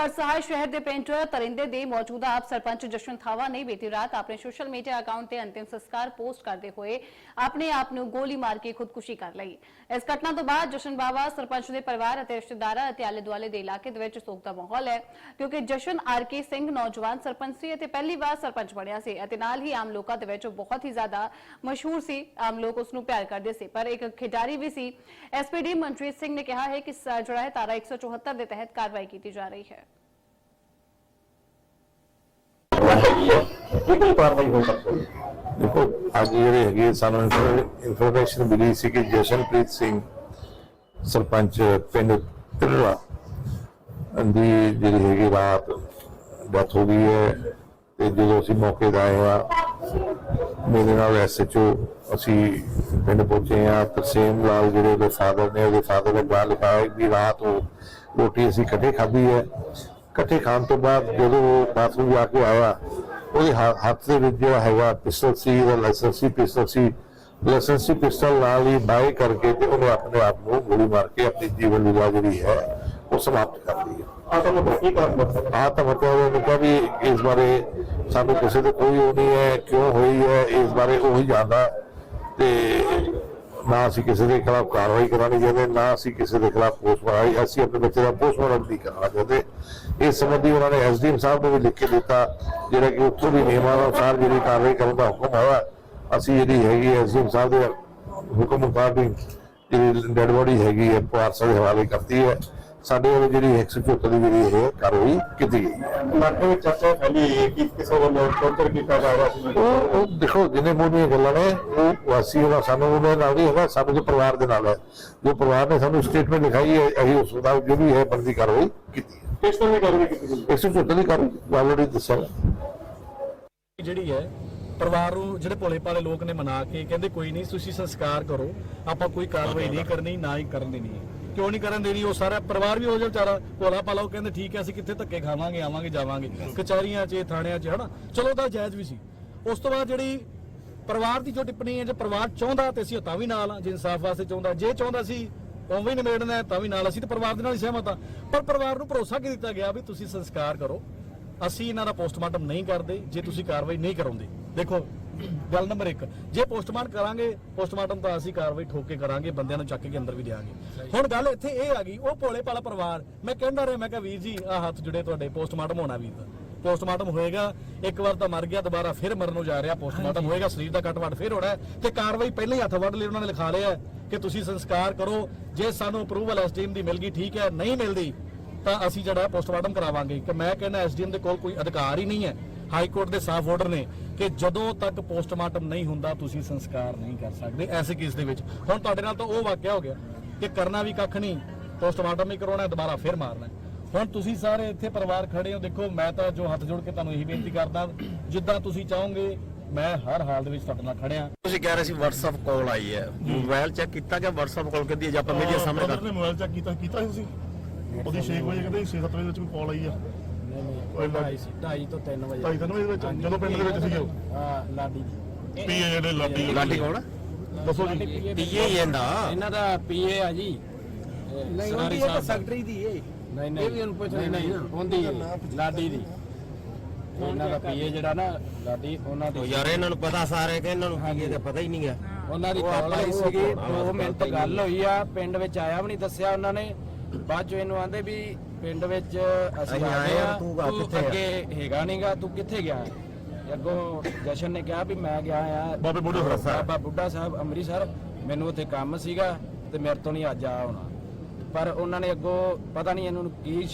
ਹਰਸਹਾਏ ਸ਼ਹਿਰ ਦੇ ਪਿੰਡ ਤਰਿੰਦੇ ਦੇ ਮੌਜੂਦਾ ਆਪ ਸਰਪੰਚ ਜਸ਼ਨ ਥਾਵਾ ਨੇ ਬੀਤੀ ਰਾਤ ਆਪਣੇ ਸੋਸ਼ਲ ਮੀਡੀਆ ਅਕਾਊਂਟ ਤੇ ਅੰਤਿਮ ਸੰਸਕਾਰ ਪੋਸਟ ਕਰਦੇ ਹੋਏ ਆਪਣੇ ਆਪ ਨੂੰ ਗੋਲੀ ਮਾਰ ਕੇ ਖੁਦਕੁਸ਼ੀ ਕਰ ਲਈ। ਇਸ ਘਟਨਾ ਤੋਂ ਬਾਅਦ ਜਸ਼ਨ ਬਾਵਾ ਸਰਪੰਚ ਦੇ ਪਰਿਵਾਰ ਅਤੇ ਰਿਸ਼ਤੇਦਾਰਾਂ ਅਤੇ ਆਲੇ ਦੁਆਲੇ ਦੇ ਇਲਾਕੇ ਦੇ ਵਿੱਚ ਸੋਗ ਦਾ ਮਾਹੌਲ ਹੈ, ਕਿਉਂਕਿ ਜਸ਼ਨ ਆਰਕੇ ਸਿੰਘ ਨੌਜਵਾਨ ਸਰਪੰਚ ਸੀ ਅਤੇ ਪਹਿਲੀ ਵਾਰ ਸਰਪੰਚ ਬਣਿਆ ਸੀ ਅਤੇ ਨਾਲ ਹੀ ਆਮ ਲੋਕਾਂ ਦੇ ਵਿੱਚ ਉਹ ਬਹੁਤ ਹੀ ਜ਼ਿਆਦਾ ਮਸ਼ਹੂਰ ਸੀ। ਆਮ ਲੋਕ ਉਸ ਨੂੰ ਪਿਆਰ ਕਰਦੇ ਸੀ, ਪਰ ਇੱਕ ਖਿਡਾਰੀ ਵੀ ਸੀ। ਐਸਪੀਡੀ ਮਨਜੀਤ ਸਿੰਘ ਨੇ ਕਿਹਾ ਹੈ ਕਿ ਸ- ਜਿਹੜਾ ਹੈ ਧਾਰਾ 174 ਦੇ ਤਹਿਤ ਕਾਰਵਾਈ ਕੀਤੀ ਜਾ ਰਹੀ ਹੈ। ਕੀ ਕਾਰਵਾਈ ਹੋ ਸਕਦੀ ਦੇਖੋ, ਅੱਜ ਜਿਹੜੇ ਹੈਗੇ ਸਾਨੂੰ ਇਨਫੋਰਮੇਸ਼ਨ ਮਿਲੀ ਸੀ ਕਿ ਜਸ਼ਨਪ੍ਰੀਤ ਸਿੰਘ ਸਰਪੰਚ ਪਿੰਡ ਤਿਰਲਾ ਦੀ ਜਿਹੜੀ ਹੈਗੀ ਰਾਤ ਡੈਥ ਹੋ ਗਈ ਹੈ ਤੇ ਜਦੋਂ ਅਸੀਂ ਮੌਕੇ ਤੇ ਆਏ ਆ ਮੇਰੇ ਨਾਲ ਐਸਐਚਓ ਅਸੀਂ ਪਿੰਡ ਪਹੁੰਚੇ ਆ ਤਰਸੇਮ ਲਾਲ ਜਿਹੜੇ ਉਹਦੇ ਫਾਦਰ ਨੇ, ਉਹਦੇ ਫਾਦਰ ਨੇ ਬਿਆਨ ਲਿਖਾਇਆ ਕਿ ਰਾਤ ਉਹ ਰੋਟੀ ਅਸੀਂ ਇਕੱਠੇ ਖਾਧੀ ਹੈ। ਇਕੱਠੇ ਖਾਣ ਤੋਂ ਬਾਅਦ ਜਦੋਂ ਉਹ ਬਾਥਰੂਮ ਜਾ ਕੇ ਆਇਆ ਉਹਦੇ ਹ- ਹੱਥ ਦੇ ਵਿੱਚ ਜਿਹੜਾ ਹੈਗਾ ਪਿਸਤਲ ਸੀ ਉਹ ਲਾਇਸੈਂਸੀ ਪਿਸਤਲ ਸੀ। ਲਾਇਸੈਂਸੀ ਪਿਸਤਲ ਨਾਲ ਹੀ ਬਾਈ ਕਰਕੇ ਤੇ ਉਹਨੇ ਆਪਣੇ ਆਪ ਨੂੰ ਗੋਲੀ ਮਾਰ ਕੇ ਆਪਣੀ ਜੀਵਨ ਲੀਲਾ ਜਿਹੜੀ ਹੈ ਉਹ ਸਮਾਪਤ ਕਰ ਲਈ ਹੈ। ਆ ਤੁਹਾਨੂੰ ਕੀ ਕਾਰਨ ਹੋ ਸਕਦਾ ਆ ਤਾਂ ਮਤਲਬ ਉਹਨੇ ਕਿਹਾ ਵੀ ਇਸ ਬਾਰੇ ਸਾਨੂੰ ਕਿਸੇ ਤੇ ਕੋਈ ਉਹ ਨਹੀਂ ਹੈ ਕਿਉਂ ਹੋਈ ਹੈ ਇਸ ਬਾਰੇ ਉਹੀ ਜਾਣਦਾ ਤੇ ਨਾ ਅਸੀਂ ਕਿਸੇ ਦੇ ਖਿਲਾਫ ਕਾਰਵਾਈ ਕਰਾਣੀ ਚਾਹੁੰਦੇ, ਨਾ ਅਸੀਂ ਕਿਸੇ ਦੇ ਖਿਲਾਫ ਪੋਸਟਮਾਰਟਮ ਅਸੀਂ ਆਪਣੇ ਬੱਚੇ ਦਾ ਪੋਸਟਮਾਰਟਮ ਨਹੀਂ ਕਰਾਉਣਾ ਚਾਹੁੰਦੇ ਇਸ ਸੰਬੰਧੀ ਉਹਨਾਂ ਨੇ ਐਸਡੀਐਮ ਸਾਹਿਬ ਨੂੰ ਵੀ ਲਿਖ ਕੇ ਦਿੱਤਾ, ਜਿਹੜਾ ਕਿ ਉੱਥੋਂ ਵੀ ਨਿਯਮਾਂ ਅਨੁਸਾਰ ਜਿਹੜੀ ਕਾਰਵਾਈ ਕਰਨ ਦਾ ਹੁਕਮ ਹੈ ਅਸੀਂ ਜਿਹੜੀ ਹੈਗੀ ਐਸਡੀਐਮ ਸਾਹਿਬ ਦੇ ਹੁਕਮ ਮੁਤਾਬਿਕ ਜਿਹੜੀ ਡੈਡ ਬੋਡੀ ਹੈਗੀ ਹੈ ਪਾਰਸਲ ਦੇ ਹਵਾਲੇ ਕਰਤੀ ਹੈ। ਸਾਡੇ ਵੱਲੋਂ ਜਿਹੜੀ 174 ਦੀ ਜਿਹੜੀ ਇਹ ਕਾਰਵਾਈ ਕੀਤੀ ਗਈ ਹੈ। ਇਲਾਕੇ ਵਿੱਚ ਚਰਚਾ ਫੈਲੀ ਹੈ ਕਿ ਕਿਸੇ ਵੱਲੋਂ ਟੌਰਚਰ ਕੀਤਾ ਜਾ ਰਿਹਾ ਸੀ। ਉਹ ਉਹ ਦੇਖੋ ਜਿਹਨੇ ਮੂਹਰੀਆਂ ਗੱਲਾਂ ਨੇ ਉਹ ਵਾਸੀ ਉਹਦਾ ਸਾਨੂੰ ਉਹਦੇ ਨਾਲ ਨਹੀਂ ਹੈਗਾ ਸਾਡੇ ਦੇ ਪਰਿਵਾਰ ਦੇ ਨਾਲ ਹੈ। ਜੋ ਪਰਿਵਾਰ ਨੇ ਸਾਨੂੰ ਸਟੇਟਮੈਂਟ ਲਿਖਾਈ ਹੈ ਅਸੀਂ ਉਸ ਦਾ ਜੋ ਵੀ ਹੈ ਬੰਦੀ ਕਾਰਵਾਈ ਕੀਤੀ ਹੈ। ਕਿਸ ਤਰ੍ਹਾਂ ਦੀ ਕਾਰਵਾਈ ਕੀਤੀ ਗਈ? 174 ਦੀ ਕਾਰਵਾਈ ਆਲਰੇਡੀ ਦੱਸਿਆ ਜਿਹੜੀ ਹੈ ਪਰਿਵਾਰ ਨੂੰ ਜਿਹੜੇ ਭੋਲੇ ਭਾਲੇ ਲੋਕ ਨੇ ਮਨਾ ਕੇ ਕਹਿੰਦੇ ਕੋਈ ਨਹੀਂ ਤੁਸੀਂ ਸੰਸਕਾਰ ਕਰੋ। ਆਪਾਂ ਕੋਈ ਕਾਰਵਾਈ ਨਹੀਂ ਕਰਨੀ ਨਾ ਹੀ ਕਰਨ ਦੇਣੀ ਹੈ। ਕਿਉਂ ਨਹੀਂ ਕਰਨ ਦੇਣੀ? ਉਹ ਸਾਰਾ ਪਰਿਵਾਰ ਵੀ ਹੋ ਜਾ ਵਿਚਾਰਾ। ਭੋਲਾ ਭਾਲਾ, ਉਹ ਕਹਿੰਦੇ ਠੀਕ ਹੈ, ਅਸੀਂ ਕਿੱਥੇ ਧੱਕੇ ਖਾਵਾਂਗੇ, ਆਵਾਂਗੇ, ਜਾਵਾਂਗੇ। ਕਚਹਿਰੀਆਂ 'ਚ, ਥਾਣਿਆਂ 'ਚ, ਹਨਾ? ਚਲੋ ਤਾਂ ਜਾਇਜ਼ ਵੀ ਸੀ। ਉਸ ਤੋਂ ਬਾਅਦ ਜਿਹੜੀ ਪਰਿਵਾਰ ਦੀ ਜੋ ਟਿੱਪਣੀ ਹੈ, ਜੇ ਪਰਿਵਾਰ ਚਾਹੁੰਦਾ ਤੇ ਅਸੀਂ ਤਾਂ ਵੀ ਨਾਲ ਆ, ਜੇ ਇਨਸਾਫ ਵਾਸਤੇ ਚਾਹੁੰਦਾ। ਜੇ ਚਾਹੁੰਦਾ ਸੀ ਉਵੇਂ ਹੀ ਨਿਬੇੜਨਾ ਤਾਂ ਵੀ ਨਾਲ ਅਸੀਂ ਤੇ ਪਰਿਵਾਰ ਦੇ ਨਾਲ ਹੀ ਸਹਿਮਤ ਆ। ਪਰ ਪਰਿਵਾਰ ਨੂੰ ਭਰੋਸਾ ਕੀ ਦਿੱਤਾ ਗਿਆ ਵੀ ਤੁਸੀਂ ਸੰਸਕਾਰ ਕਰੋ? ਅਸੀਂ ਇਹਨਾਂ ਦਾ ਪੋਸਟਮਾਰਟਮ ਨਹੀਂ ਕਰਦੇ, ਜੇ ਤੁਸੀਂ ਕਾਰਵਾਈ ਨਹੀਂ ਕਰਾਉਂਦੇ। ਦੇਖੋ ਗੱਲ ਨੰਬਰ 1 ਜੇ ਪੋਸਟਮਾਰਟਮ ਕਰਾਂਗੇ ਪੋਸਟਮਾਰਟਮ ਤਾਂ ਅਸੀਂ ਕਾਰਵਾਈ ਠੋਕ ਕੇ ਕਰਾਂਗੇ ਬੰਦਿਆਂ ਨੂੰ ਚੱਕ ਕੇ ਅੰਦਰ ਵੀ ਦੇਾਂਗੇ ਹੁਣ ਗੱਲ ਇੱਥੇ ਇਹ ਆ ਗਈ ਉਹ ਭੋਲੇ ਭਾਲਾ ਪਰਿਵਾਰ ਮੈਂ ਕਹਿੰਦਾ ਰਿਹਾ ਮੈਂ ਕਿਹਾ ਵੀਰ ਜੀ ਆ ਹੱਥ ਜੁੜੇ ਤੁਹਾਡੇ ਪੋਸਟਮਾਰਟਮ ਹੋਣਾ ਵੀਰ ਦਾ। ਪੋਸਟਮਾਰਟਮ ਹੋਏਗਾ ਇੱਕ ਵਾਰ ਤਾਂ ਮਰ ਗਿਆ ਦੁਬਾਰਾ ਫਿਰ ਮਰਨ ਨੂੰ ਜਾ ਰਿਹਾ ਪੋਸਟਮਾਰਟਮ ਹੋਏਗਾ ਸਰੀਰ ਦਾ ਕੱਟ-ਵੱਟ ਫਿਰ ਹੋਣਾ ਤੇ ਕਾਰਵਾਈ ਪਹਿਲਾਂ ਹੀ ਹੱਥ ਵੱਢ ਲਈ ਉਹਨਾਂ ਨੇ ਲਿਖਾ ਲਿਆ ਕਿ ਤੁਸੀਂ ਸੰਸਕਾਰ ਕਰੋ ਜੇ ਸਾਨੂੰ ਅਪਰੂਵਲ ਐਸਡੀਐਮ ਦੀ ਮਿਲ ਗਈ ਠੀਕ ਹੈ ਨਹੀਂ ਮਿਲਦੀ ਤਾਂ ਅਸੀਂ ਜਿਹੜਾ ਪੋਸਟਮਾਰਟਮ ਕਰਾਵਾਂਗੇ। ਕਿ ਮੈਂ ਕਹਿੰਦਾ ਐਸਡੀਐਮ ਦੇ ਕੋਲ ਕੋਈ ਅਧਿਕਾਰ ਹੀ ਨਹੀਂ ਹੈ ਹਾਈ ਕੋਰਟ ਦੇ ਸਾਫ਼ ਆਰਡਰ ਨੇ ਕਿ ਜਦੋਂ ਤੱਕ ਪੋਸਟਮਾਰਟਮ ਨਹੀਂ ਹੁੰਦਾ ਤੁਸੀਂ ਸੰਸਕਾਰ ਨਹੀਂ ਕਰ ਸਕਦੇ ਐਸੇ ਕੇਸ ਦੇ ਵਿੱਚ। ਹੁਣ ਤੁਹਾਡੇ ਨਾਲ ਤਾਂ ਉਹ ਵਾਕਿਆ ਹੋ ਗਿਆ ਕਿ ਕਰਨਾ ਵੀ ਕੱਖ ਨਹੀਂ ਪੋਸਟਮਾਰਟਮ ਹੀ ਕਰਾਉਣਾ ਦੁਬਾਰਾ ਫਿਰ ਮਾਰਨਾ। ਹੁਣ ਤੁਸੀਂ ਸਾਰੇ ਇੱਥੇ ਪਰਿਵਾਰ ਖੜੇ ਹੋ ਦੇਖੋ ਮੈਂ ਤਾਂ ਜੋ ਹੱਥ ਜੋੜ ਕੇ ਤੁਹਾਨੂੰ ਇਹੀ ਬੇਨਤੀ ਕਰਦਾ ਜਿੱਦਾਂ ਤੁਸੀਂ ਚਾਹੋਗੇ ਮੈਂ ਹਰ ਹਾਲ ਦੇ ਵਿੱਚ ਤੁਹਾਡੇ ਨਾਲ ਖੜਿਆ। ਤੁਸੀਂ ਕਹਿ ਰਹੇ ਸੀ WhatsApp ਕਾਲ ਆਈ ਹੈ। ਮੋਬਾਈਲ ਚੈੱਕ ਕੀਤਾ ਕਿ WhatsApp ਕਾਲ ਕਿਹਦੀ ਹੈ? ਜੇ ਆਪਾਂ ਮੀਡੀਆ ਸਾਹਮਣੇ ਕਰ ਮੋਬਾਈਲ ਚੈੱਕ ਕੀਤਾ ਕੀਤਾ ਸੀ ਤੁਸੀਂ? ਉਹਦੀ 6 ਵਜੇ ਕਹਿੰਦੇ 6-7 ਵਜੇ ਵਿੱਚ ਕੋਈ ਕਾਲ ਆਈ ਆ। ਢਾਈ ਸੀ ਢਾਈ ਤੋਂ 3 ਵਜੇ। ਢਾਈ ਤਿੰਨ ਵਜੇ ਵਿੱਚ ਜਦੋਂ ਪਿੰਡ ਦੇ ਵਿੱਚ ਸੀਗੇ ਉਹ? ਹਾਂ ਲਾਡੀ ਪੀਏ ਜਿਹੜੇ ਲਾਡੀ ਲਾਡੀ ਕੌਣ? ਹੈ ਦੱਸੋ ਜੀ। ਪੀਏ ਹੀ ਇਹਦਾ ਇਹਨਾਂ ਦਾ ਪੀਏ ਆ ਜੀ। ਨਹੀਂ ਉਹਦੀ ਤਾਂ ਸੈਕਟਰੀ ਦੀ ਏ। ਨਹੀਂ ਨਹੀਂ ਇਹ ਵੀ ਉਹਨੂੰ ਪੁੱਛ ਨਹੀਂ ਨਹੀਂ ਉਹਦੀ ਲਾਡੀ ਦੀ। ਇਹਨਾਂ ਦਾ ਪੀਏ ਜਿਹੜਾ ਨਾ ਲਾਡੀ ਉਹਨਾਂ ਦੀ ਯਾਰ ਇਹਨਾਂ ਨੂੰ ਪਤਾ ਸਾਰੇ ਕਿ ਇਹਨਾਂ ਨੂੰ ਪੀਏ ਦਾ ਪਤਾ ਹੀ ਨਹੀਂ ਹੈ ਉਹਨਾਂ ਦੀ ਕਾਲ ਆਈ ਸੀਗੀ 2 ਮਿੰਟ ਗੱਲ ਹੋਈ ਆ ਪਿੰਡ ਵਿੱਚ ਆਇਆ ਵੀ ਨਹੀਂ ਦੱਸਿਆ ਉਹਨਾਂ ਨੇ। ਬਾਅਦ ਚ ਇਹਨੂੰ ਆਂਦੇ ਵੀ ਪਿੰਡ ਵਿੱਚ ਅਸੀਂ ਆਏ ਆ, ਤੂੰ? ਅੱਗੇ ਹੈਗਾ ਨਹੀਂਗਾ ਤੂੰ ਕਿੱਥੇ ਗਿਆ ਅੱਗੋਂ ਜਸ਼ਨ ਨੇ ਕਿਹਾ ਵੀ ਮੈਂ ਗਿਆ ਆ ਬਾਬੇ ਬੁੱਢਾ ਸਾਹਿਬ। ਬਾਬਾ ਬੁੱਢਾ ਸਾਹਿਬ ਅੰਮ੍ਰਿਤਸਰ ਮੈਨੂੰ ਉੱਥੇ ਕੰਮ ਸੀਗਾ ਤੇ ਮੇਰੇ ਤੋਂ ਨਹੀਂ ਅੱਜ ਆ ਹੋਣਾ ਪਰ ਉਹਨਾਂ ਨੇ ਅੱਗੋਂ ਪਤਾ ਨਹੀਂ ਇਹਨਾਂ ਨੂੰ ਕੀ